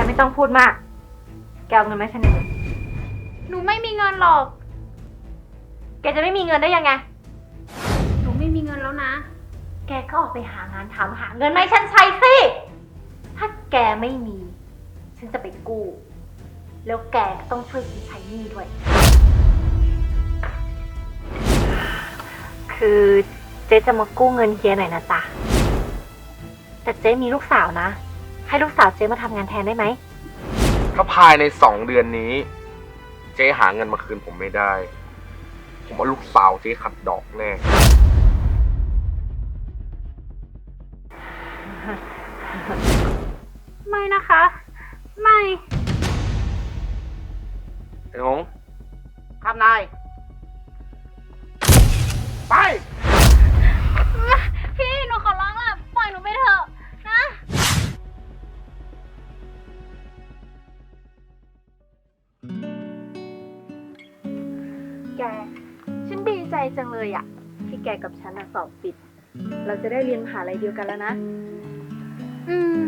กไม่ต้องพูดมาก แกเอาเงินไหมาให้ฉันหนึ่งหนูไม่มีเงินหรอก แกจะไม่มีเงินได้ยังไง หนูไม่มีเงินแล้วนะ แกก็ออกไปหางานทำหาเงินมาให้ฉันใช้สิ ถ้าแกไม่มี ฉันจะไปกู้ แล้วแกก็ต้องช่วยฉันใช้หนี้ด้วย คือเจ๊จะมากู้เงินเฮียหน่อยนะจ๊ะ แต่เจ๊มีลูกสาวนะ ให้ลูกสาวเจ๊มาทำงานแทนได้ไหม ถ้าภายในสองเดือนนี้ เจ๊หาเงินมาคืนผมไม่ได้ ผมว่าลูกสาวเจ๊ขัดดอกแน่ ไม่นะคะ ไม่ ไอ้งงครับนาย ไป เลยอะที่แกกับฉันอะสอบติด เราจะได้เรียนมหาลัยเดียวกันแล้วนะ อืม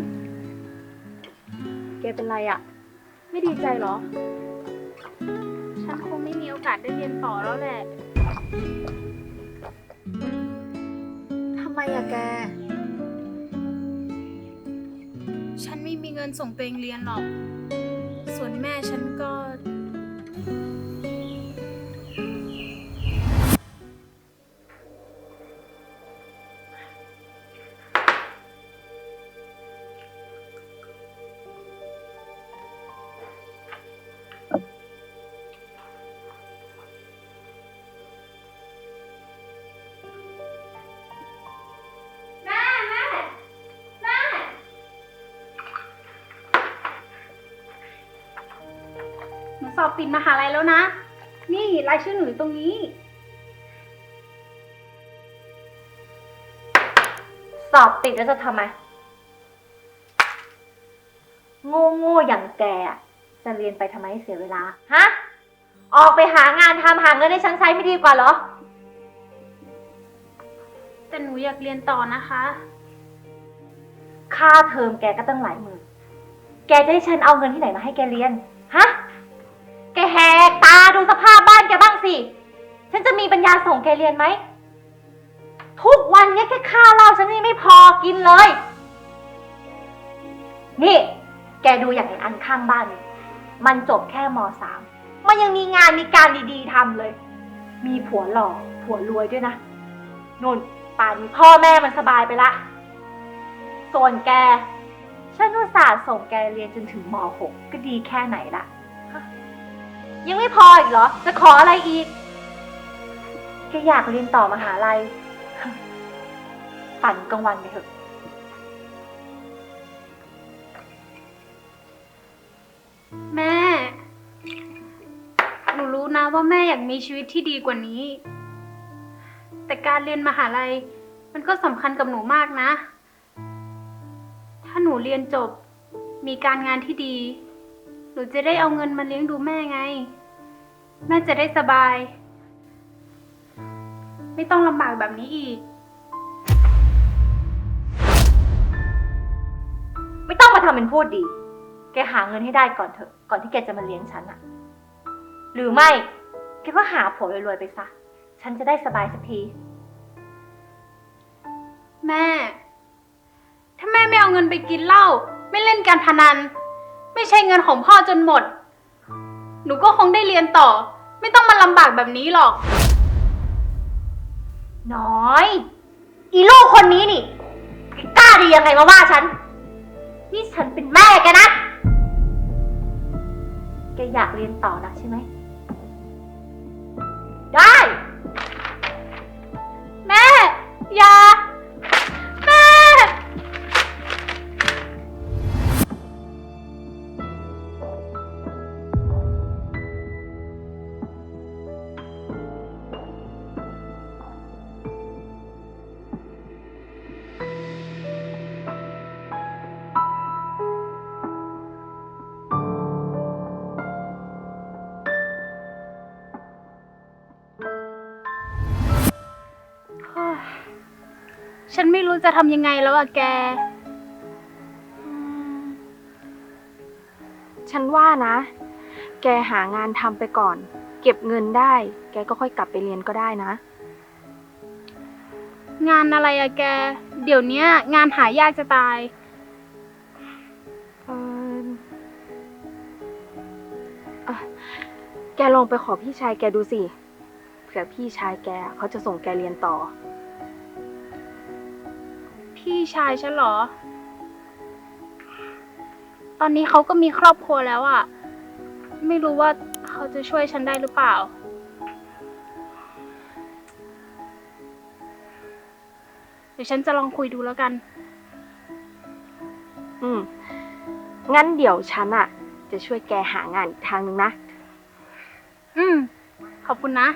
แกเป็นไรอะไม่ดีใจเหรอ ฉันคงไม่มีโอกาสได้เรียนต่อแล้วแหละ ทำไมอะแก ฉันไม่มีเงินส่งตัวเองเรียนหรอก ส่วนแม่ฉันก็ สอบติดมหาลัยแล้วนะ นี่รายชื่อหนูอยู่ตรงนี้ สอบติดแล้วจะทำไม โง่โง่ๆอย่างแกอะจะเรียนไปทำไมให้เสียเวลา ฮะ ออกไปหางานทำหาเงินให้ฉันใช้ไม่ดีกว่าเหรอ แต่หนูอยากเรียนต่อนะคะ ค่าเทอมแกก็ตั้งหลายหมื่น แกจะให้ฉันเอาเงินที่ไหนมาให้แกเรียน ฮะแกแหกตา ดูสภาพบ้านแกบ้างสิ ฉันจะมีปัญญาส่งแกเรียนไหม ทุกวันเนี้ยแค่ค่าเหล้าฉันนี่ไม่พอกินเลย นี่ แกดูอย่างไอ้อันข้างบ้านนี่มันจบแค่มสามมันยังมีงานมีการดีๆทำเลย มีผัวหล่อผัวรวยด้วยนะนุ่นป่านนี้พ่อแม่มันสบายไปละ ส่วนแก ฉันอุตส่าห์ส่งแกเรียนจนถึงม .6 ก็ดีแค่ไหนละฮะ ยังไม่พออีกเหรอ จะขออะไรอีก แกอยากเรียนต่อมหาลัย ฝันกลางวันไปเถอะ แม่ หนูรู้นะว่าแม่อยากมีชีวิตที่ดีกว่านี้ แต่การเรียนมหาลัย มันก็สำคัญกับหนูมากนะ ถ้าหนูเรียนจบ มีการงานที่ดี หนูจะได้เอาเงินมาเลี้ยงดูแม่ไง แม่จะได้สบาย ไม่ต้องลำบากแบบนี้อีก ไม่ต้องมาทำเป็นพูดดี แกหาเงินให้ได้ก่อนเถอะ ก่อนที่แกจะมาเลี้ยงฉันอะหรือไม่ แกก็หาผัวรวยๆไปซะ ฉันจะได้สบายสักที แม่ ถ้าแม่ไม่เอาเงินไปกินเหล้า ไม่เล่นการพนัน ไม่ใช่เงินของพ่อจนหมด หนูก็คงได้เรียนต่อ ไม่ต้องมาลำบากแบบนี้หรอก น้อย อีลูกคนนี้นี่กล้าดียังไงมาว่าฉัน นี่ฉันเป็นแม่แกนะ แกอยากเรียนต่อนะใช่ไหม ได้ แม่ อย่า รู้จะทำยังไงแล้วอะแกอืมฉันว่านะ แกหางานทำไปก่อน เก็บเงินได้ แกก็ค่อยกลับไปเรียนก็ได้นะ งานอะไรอะแก เดี๋ยวเนี้ย งานหายากจะตาย เอออะแกลองไปขอพี่ชายแกดูสิ เผื่อพี่ชายแกเขาจะส่งแกเรียนต่อ พี่ชายฉันเหรอ ตอนนี้เขาก็มีครอบครัวแล้วอะไม่รู้ว่าเขาจะช่วยฉันได้หรือเปล่า เดี๋ยวฉันจะลองคุยดูแล้วกัน อืม งั้นเดี๋ยวฉันอะจะช่วยแกหางานอีกทางนึงนะ อืม ขอบคุณนะ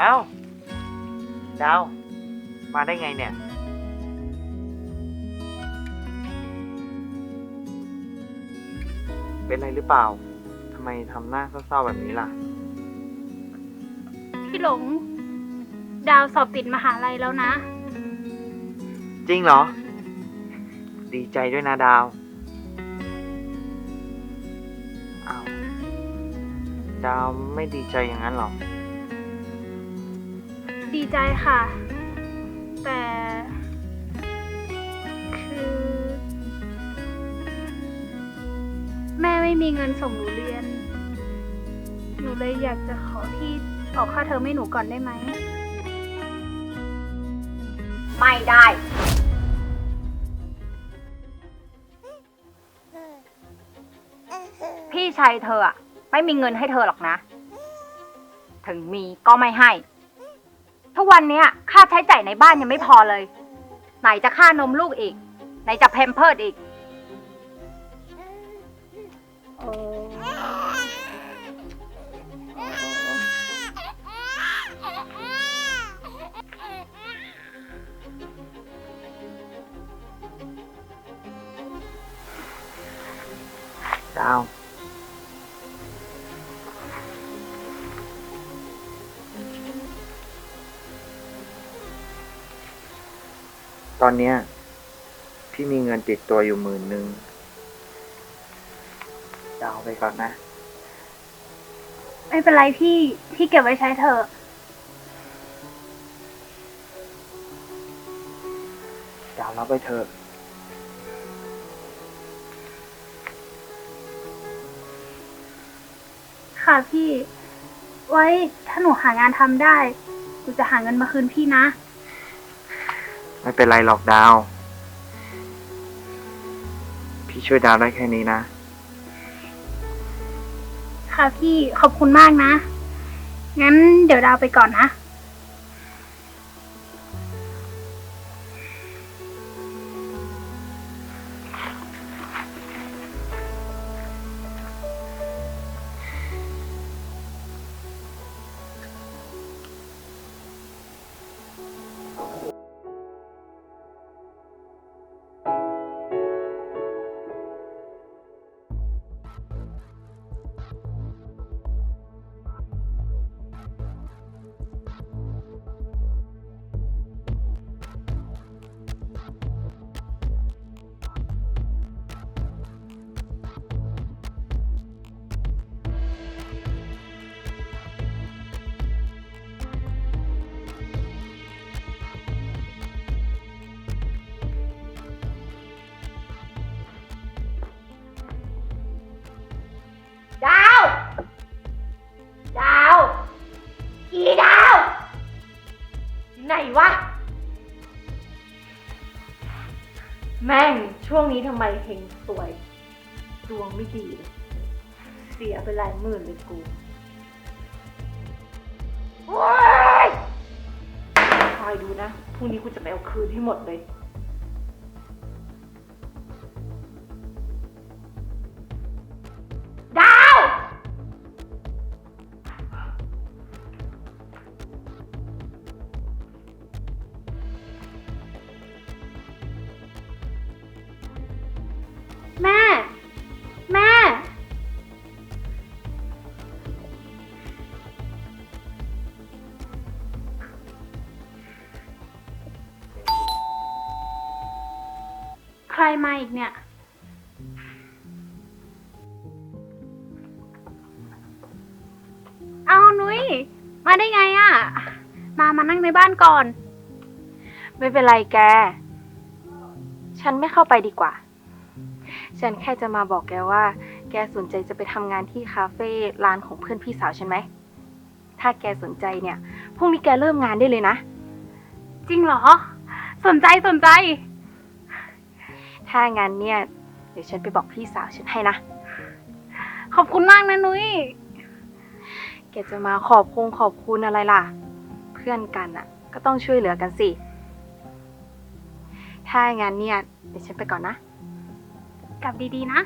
เอ้า ดาว มาได้ไงเนี่ย เป็นอะไรหรือเปล่า ทำไมทำหน้าเศร้าๆแบบนี้ล่ะ พี่หลง ดาวสอบติดมหาลัยแล้วนะ จริงเหรอ ดีใจด้วยนะดาวอ้าวดาวไม่ดีใจอย่างนั้นเหรอ ดีใจค่ะ แต่ คือ แม่ไม่มีเงินส่งหนูเรียน หนูเลยอยากจะขอพี่ออกค่าเทอมให้หนูก่อนได้ไหม ไม่ได้ พี่ชายเธออะไม่มีเงินให้เธอหรอกนะ ถึงมีก็ไม่ให้ ทุกวันเนี้ยค่าใช้จ่ายในบ้านยังไม่พอเลย ไหนจะค่านมลูกอีก ไหนจะเพมเพิร์ดอีกดาว ตอนเนี้ย พี่มีเงินติดตัวอยู่หมื่นหนึ่งดาวไปก่อนนะ ไม่เป็นไรพี่ พี่เก็บไว้ใช้เถอะ ดาวรับไปเถอะ ค่ะพี่ ไว้ถ้าหนูหางานทำได้ หนูจะหาเงินมาคืนพี่นะ ไม่เป็นไรหรอกดาว พี่ช่วยดาวได้แค่นี้นะ ค่ะพี่ขอบคุณมากนะ งั้นเดี๋ยวดาวไปก่อนนะ วงนี้ทำไมเฮงสวย ดวงไม่ดีเลยเสียไปหลายหมื่นเลยกูคอยดูนะ พรุ่งนี้กูจะไปเอาคืนให้หมดเลย มาอีกเนี่ย เอานุ้ย มาได้ไงอะ่ะ มามานั่งในบ้านก่อน ไม่เป็นไรแก ฉันไม่เข้าไปดีกว่า ฉันแค่จะมาบอกแกว่า แกสนใจจะไปทำงานที่คาเฟ่ร้านของเพื่อนพี่สาวฉันไหม ถ้าแกสนใจเนี่ย พรุ่งนี้แกเริ่มงานได้เลยนะ จริงเหรอ สนใจสนใจ ถ้างั้นเนี่ยเดี๋ยวฉันไปบอกพี่สาวฉันให้นะ ขอบคุณมากนะนุ้ยแกจะมาขอบคงขอบคุณอะไรล่ะ เพื่อนกันอะก็ต้องช่วยเหลือกันสิ ถ้างั้นเนี่ยเดี๋ยวฉันไปก่อนนะ กลับดีๆนะ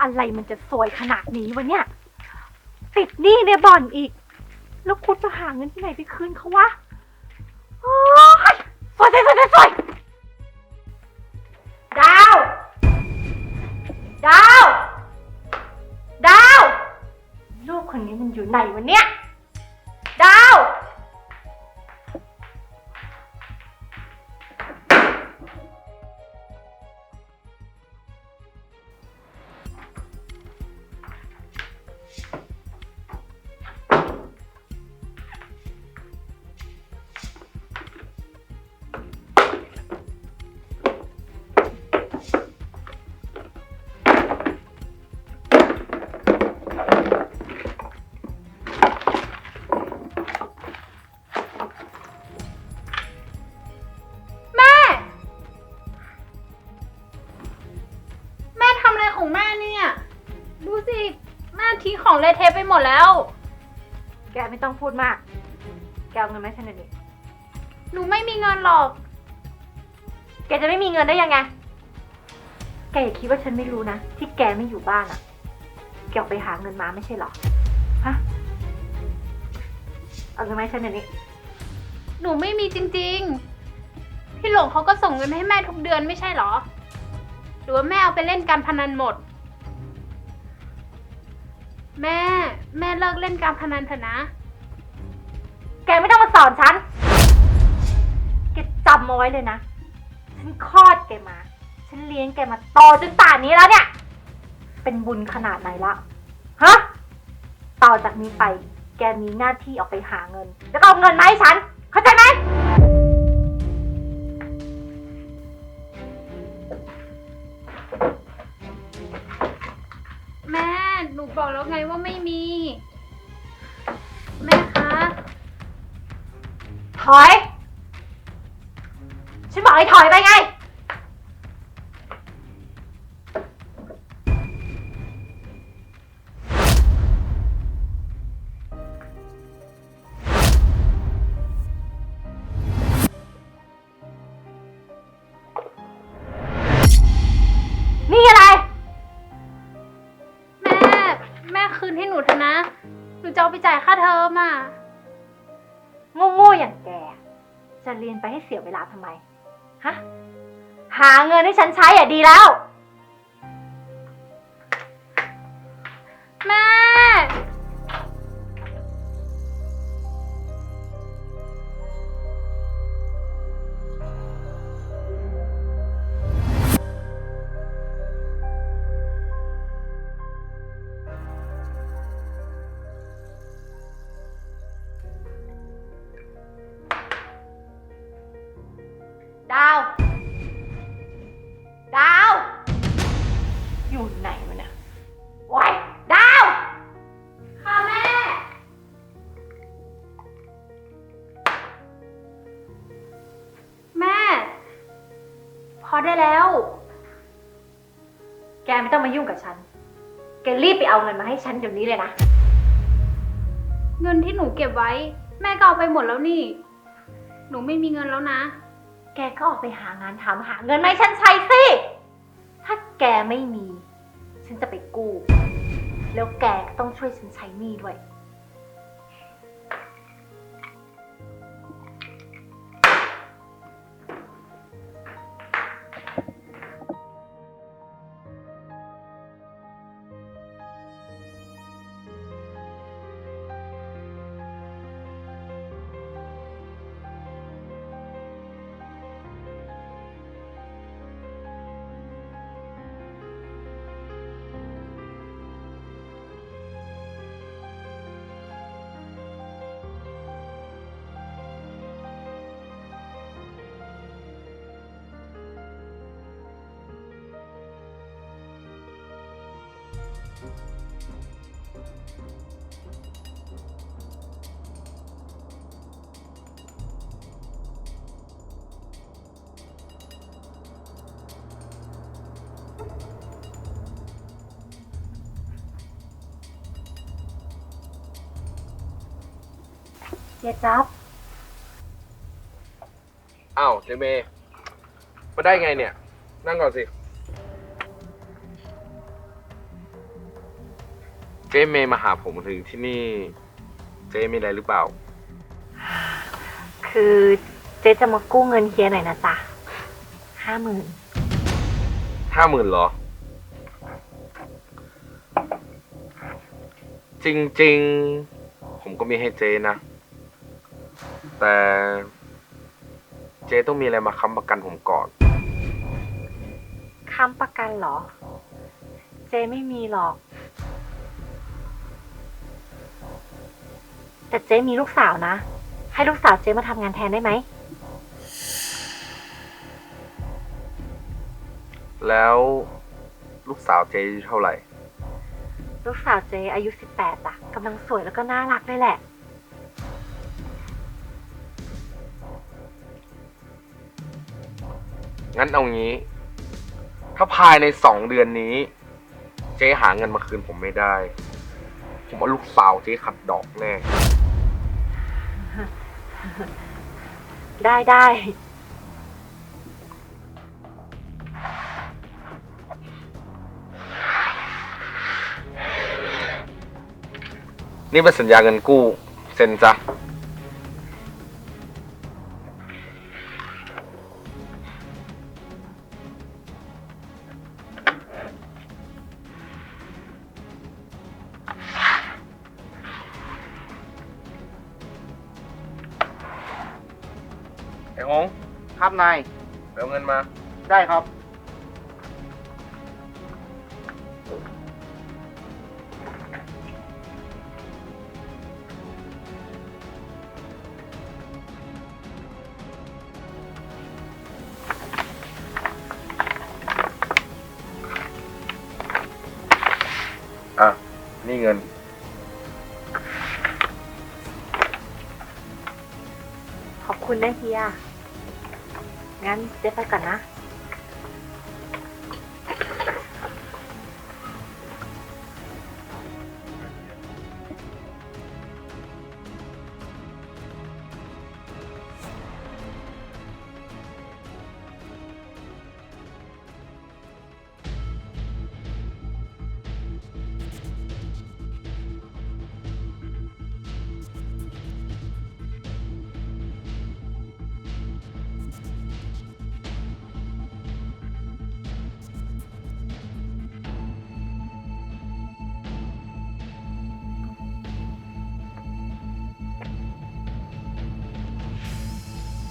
อะไรมันจะสวยขนาดนี้วะเนี่ย ติดหนี้ในบ่อนอีก แล้วคุณจะหาเงินที่ไหนไปคืนเขาวะ เละเทะไปหมดแล้ว แกไม่ต้องพูดมาก แกเอาเงินมาให้ฉันเดี๋ยวนี้หนูไม่มีเงินหรอก แกจะไม่มีเงินได้ยังไง แกอย่าคิดว่าฉันไม่รู้นะ ที่แกไม่อยู่บ้านอะแกออกไปหาเงินมาไม่ใช่เหรอ ฮะ เอาเงินมาให้ฉันเดี๋ยวนี้ หนูไม่มีจริงๆ พี่หลงเขาก็ส่งเงินให้แม่ทุกเดือนไม่ใช่เหรอ หรือว่าแม่เอาไปเล่นการพนันหมด แม่ แม่เลิกเล่นการพนันเถอะนะ แกไม่ต้องมาสอนฉัน แกจำเอาไว้เลยนะ ฉันคลอดแกมา ฉันเลี้ยงแกมาโตจนป่านนี้แล้วเนี่ย เป็นบุญขนาดไหนละ ฮะ ต่อจากนี้ไป แกมีหน้าที่ออกไปหาเงิน แล้วก็เอาเงินมาให้ฉัน เข้าใจไหม บอกแล้วไงว่าไม่มี แม่คะถอย ฉันบอกให้ถอยไปไง คืนให้หนูเถอะนะ หนูจะเอาไปจ่ายค่าเทอมอะ โง่ๆอย่างแก จะเรียนไปให้เสียเวลาทำไม ฮะ หาเงินให้ฉันใช้อะดีแล้ว แม่ เอาเงินมาให้ฉันเดี๋ยวนี้เลยนะ เงินที่หนูเก็บไว้ แม่ก็เอาไปหมดแล้วนี่ หนูไม่มีเงินแล้วนะ แกก็ออกไปหางานทำหาเงินมาให้ฉันใช้สิ ถ้าแกไม่มี ฉันจะไปกู้ แล้วแกก็ต้องช่วยฉันใช้หนี้ด้วย เจ๊จับอ้าวเจเมย์มาได้ไงเนี่ย นั่งก่อนสิ จเมย์มาหาผมถึงที่นี่ เจมีอะไรหรือเปล่า คือเจ๊จะมากู้เงินเฮียหน่อยนะจ๊ะห้าหมื่นห้าหมื่นเหรอ จริงๆ ผมก็มีให้เจนะ แต่เจต้องมีอะไรมาค้ำประกันผมก่อน ค้ำประกันเหรอ เจ๊ไม่มีหรอก แต่เจ๊มีลูกสาวนะ ให้ลูกสาวเจ๊มาทำงานแทนได้ไหม แล้วลูกสาวเจอายุเท่าไหร่ ลูกสาวเจ๊อายุสิบแปดอะกำลังสวยแล้วก็น่ารักเลยแหละ งั้นเอางี้ ถ้าภายในสองเดือนนี้ เจ๊หาเงินมาคืนผมไม่ได้ ผมเอาลูกสาวเจ๊ขัดดอกแน่ ได้ได้ นี่เป็นสัญญาเงินกู้ เซ็นจ้ะ นายไปเอาเงินมา ได้ครับ อะ นี่เงิน ขอบคุณนะเฮีย งั้นเจ๊ไปก่อนนะ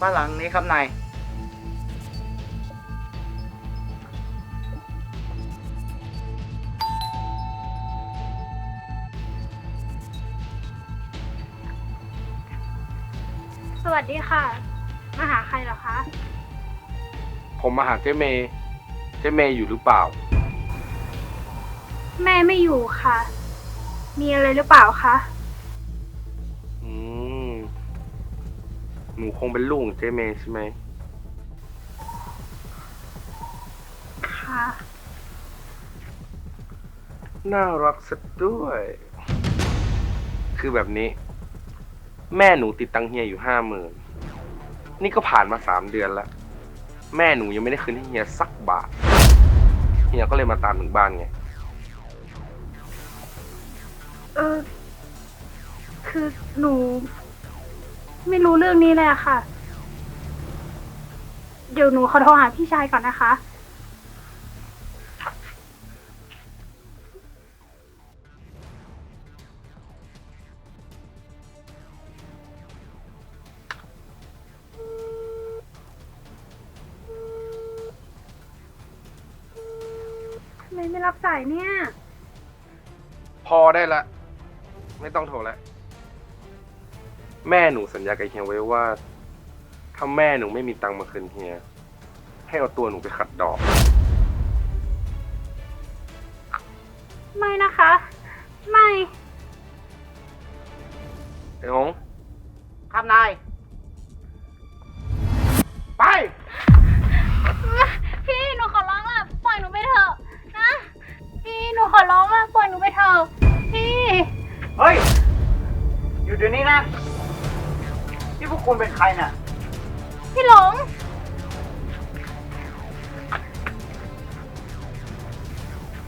บ้านหลังนี้ครับนายสวัสดีค่ะ มาหาใครเหรอคะ ผมมาหาเจ๊เมย์เจ๊เมย์อยู่หรือเปล่า แม่ไม่อยู่ค่ะ มีอะไรหรือเปล่าคะ งเป็นลูกของเจ๊เมย์ใช่ไหมค่ะ น่ารักสักด้วย คือแบบนี้ แม่หนูติดตังค์เฮียอยู่ห้าหมื่นนี่ก็ผ่านมาสามเดือนแล้ว แม่หนูยังไม่ได้คืนให้เฮียสักบาท เฮียก็เลยมาตามถึงบ้านไง เออ คือหนู ไม่รู้เรื่องนี้เลยอะค่ะ เดี๋ยวหนูขอโทรหาพี่ชายก่อนนะคะ ทำไมไม่รับสายเนี่ย พอได้ละ ไม่ต้องโทรแล้ว แม่หนูสัญญากับเฮียไว้ว่า ถ้าแม่หนูไม่มีตังค์มาคืนเฮีย ให้เอาตัวหนูไปขัดดอก ไม่นะคะ ไม่ ไอ้หงครับนาย ไป พี่หนูขอร้องล่ะปล่อยหนูไปเถอะนะ พี่หนูขอร้องล่ะปล่อยหนูไปเถอะพี่ เฮ้ย อยู่เดี๋ยวนี้นะ ที่พวกคุณเป็นใครน่ะ พี่หลง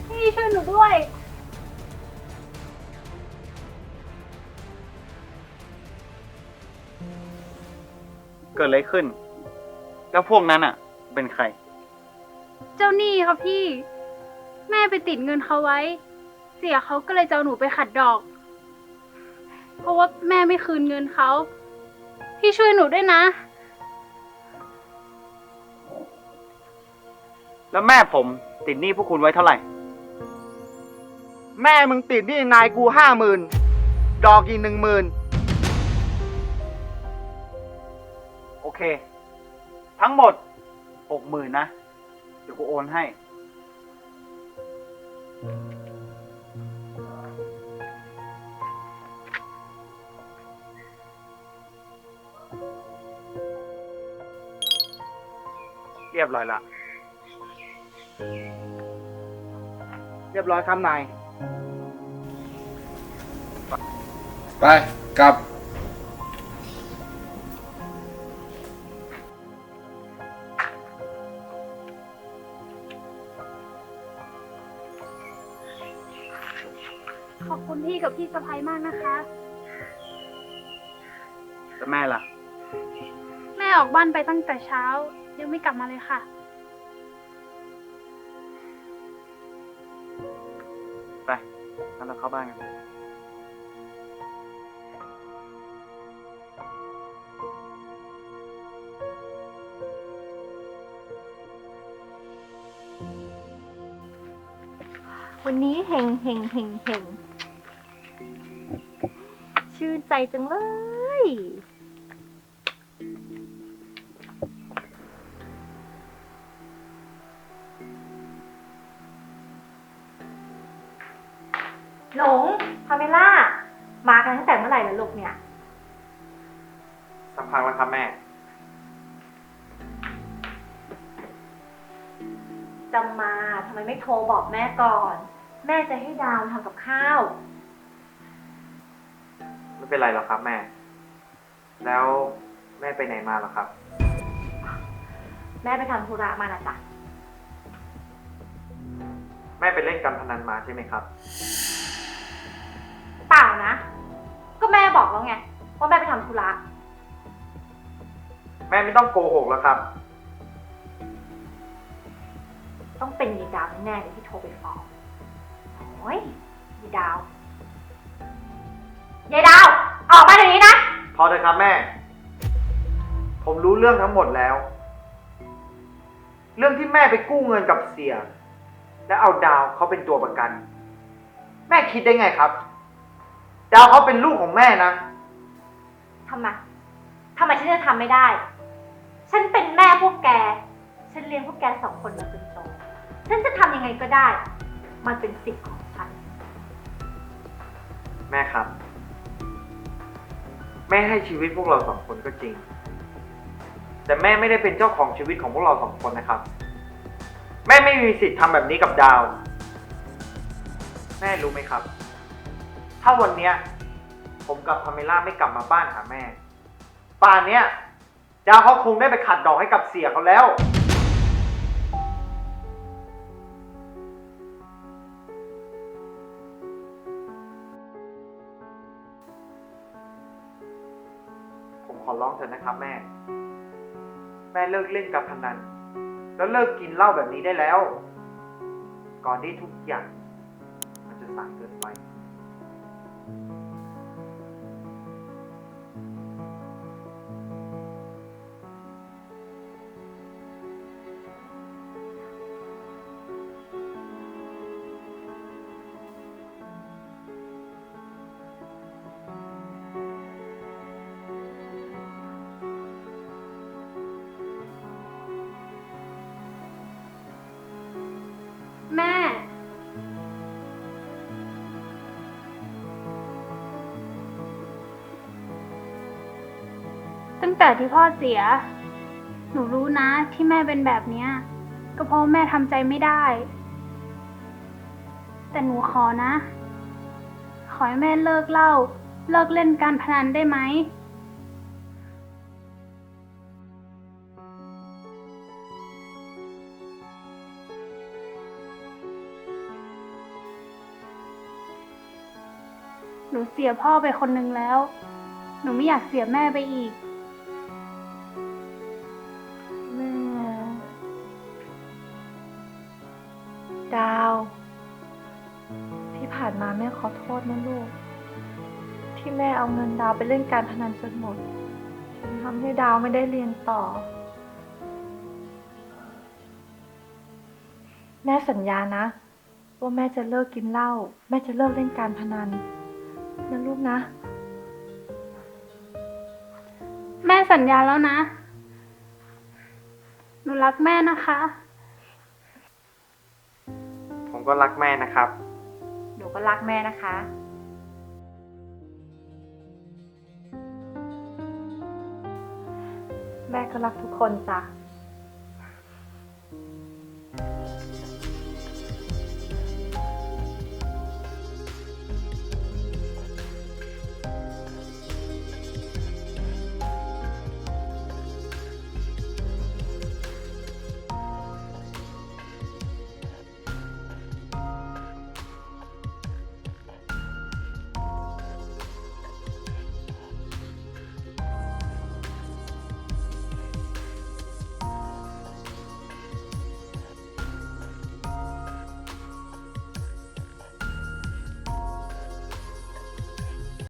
พี่ช่วยหนูด้วย เกิดอะไรขึ้น แล้วพวกนั้นอะ เป็นใคร เจ้าหนี้ครับพี่ แม่ไปติดเงินเขาไว้ เสียเขาก็เลยจะเอาหนูไปขัดดอก เพราะว่าแม่ไม่คืนเงินเขา พี่ช่วยหนูด้วยนะ แล้วแม่ผมติดหนี้พวกคุณไว้เท่าไหร่ แม่มึงติดหนี้นายกูห้าหมื่นดอกอีกหนึ่งหมื่นโอเค ทั้งหมดหกหมื่นนะ เดี๋ยวกูโอนให้ เรียบร้อยละ เรียบร้อยครับนาย ไป กลับ ขอบคุณพี่กับพี่สะพ้ยมากนะคะ แต่แม่ล่ะ แม่ออกบ้านไปตั้งแต่เช้า ยังไม่กลับมาเลยค่ะ ไปงั้นเราเข้าบ้านกัน วันนี้เฮงเฮงเฮงเฮงชื่นใจจังเลย สักพักแล้วครับแม่จะมาทำไมไม่โทรบอกแม่ก่อน แม่จะให้ดาวทำกับข้าว ไม่เป็นไรหรอกครับแม่ แล้วแม่ไปไหนมาหรอครับ แม่ไปทำธุระมานะจ๊ะ แม่ไปเล่นการพนันมาใช่ไหมครับ เปล่านะ ก็แม่บอกแล้วไงว่าแม่ไปทำธุระแม่ไม่ต้องโกหกแล้วครับ ต้องเป็นยีดาวแน่ๆเลยที่โทรไปฟ้องโอ้ยยีดาวยายดาว ออกมาเดี๋ยวนี้นะ พอเลยครับแม่ ผมรู้เรื่องทั้งหมดแล้ว เรื่องที่แม่ไปกู้เงินกับเสีย และเอาดาวเขาเป็นตัวประกัน แม่คิดได้ไงครับ ดาวเขาเป็นลูกของแม่นะ ทำไม ทำไมฉันจะทำไม่ได้ ฉันเป็นแม่พวกแก ฉันเลี้ยงพวกแกสองคนมาจนโต ฉันจะทำยังไงก็ได้ มันเป็นสิทธิ์ของฉัน แม่ครับ แม่ให้ชีวิตพวกเราสองคนก็จริง แต่แม่ไม่ได้เป็นเจ้าของชีวิตของพวกเราสองคนนะครับ แม่ไม่มีสิทธิ์ทำแบบนี้กับดาว แม่รู้ไหมครับ ถ้าวันเนี้ย ผมกับพาเมล่าไม่กลับมาบ้านหาแม่ ป่านเนี้ย ดาวเขาคงได้ไปขัดดอกให้กับเสียเขาแล้ว ผมขอร้องเถอะนะครับแม่ แม่เลิกเล่นกับพนัน แล้วเลิกกินเหล้าแบบนี้ได้แล้ว ก่อนที่ทุกอย่าง มันจะสายเกินไป แต่ที่พ่อเสีย หนูรู้นะที่แม่เป็นแบบเนี้ย ก็เพราะแม่ทำใจไม่ได้ แต่หนูขอนะ ขอให้แม่เลิกเล้าเลิกเล่นการพนันได้ไหม หนูเสียพ่อไปคนนึงแล้ว หนูไม่อยากเสียแม่ไปอีก ษนะลูก ที่แม่เอาเงินดาวไปเล่นการพนันจนหมดจนทำให้ดาวไม่ได้เรียนต่อ แม่สัญญานะ ว่าแม่จะเลิกกินเหล้าแม่จะเลิกเล่นการพนันนะลูกนะ แม่สัญญาแล้วนะ หนูรักแม่นะคะ ผมก็รักแม่นะครับ หนูก็รักแม่นะคะแม่ก็รักทุกคนจ้ะ